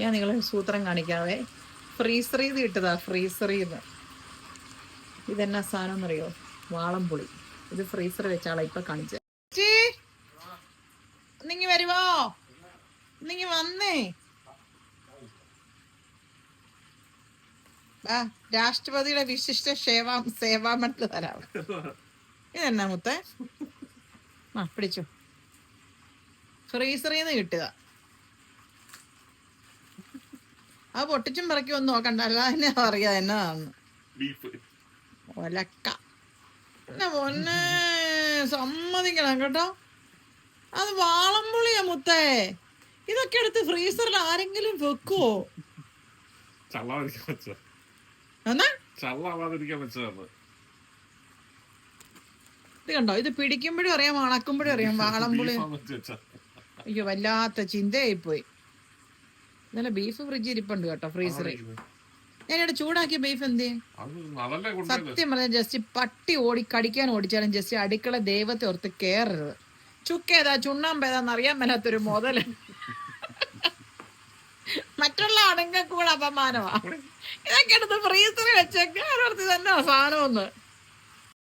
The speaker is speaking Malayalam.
ഞാൻ നിങ്ങളെ സൂത്രം കാണിക്കാവേ. ഫ്രീസറി കിട്ടതാ ഫ്രീസറിന്ന്. ഇതെന്നാ സാധനം എന്നറിയോ വാളംപുളി. ഇത് ഫ്രീസർ വെച്ചാളാ ഇപ്പൊ കാണിച്ചത് നിങ്ങി വരുവോ? നിങ്ങി വന്നേ. ആ രാഷ്ട്രപതിയുടെ വിശിഷ്ട സേവാ സേവാമണ്ഡല തരാം ഇതെന്നാ മുത്തേ? ആ പിടിച്ചു. ഫ്രീസറിന്ന് കിട്ടുക അത് പൊട്ടിച്ചും പറക്കി ഒന്നും നോക്കണ്ട അല്ലാതെ അറിയാ എന്നതാന്ന് ഒലക്ക. പൊന്നെ സമ്മതിക്കണം കേട്ടോ. അത് വാളംപുളിയാ മുത്തേ. ഇതൊക്കെ എടുത്ത് ഫ്രീസറിൽ ആരെങ്കിലും വെക്കുവോ? ഇത് കണ്ടോ? ഇത് പിടിക്കുമ്പോഴും അറിയാം അളക്കുമ്പോഴും അറിയാം വാളംപുളി. അയ്യോ വല്ലാത്ത ചിന്തയായി പോയി ഇന്നലെ ബീഫ് ഫ്രിഡ്ജ് ഇരിപ്പുണ്ട് കേട്ടോ ഫ്രീസറിൽ ഞാനിവിടെ ചൂടാക്കിയ ബീഫ് എന്ത് സത്യം പറഞ്ഞ ജസ്റ്റ് പട്ടി ഓടി കടിക്കാൻ ഓടിച്ചാലും ജസ്റ്റ് അടുക്കള ദൈവത്തെ ഓർത്ത് കേറരുത്. ചുക്കേതാ ചുണ്ണാമ്പേതാന്ന് അറിയാൻ മേലാത്തൊരു മുതൽ. മറ്റുള്ള അടങ്ങൾ കൂടെ അപമാനമാ ഇതൊക്കെ എടുത്ത് ഫ്രീസറിൽ വെച്ചേക്കാൻ തന്നെ സാധനം ഒന്ന്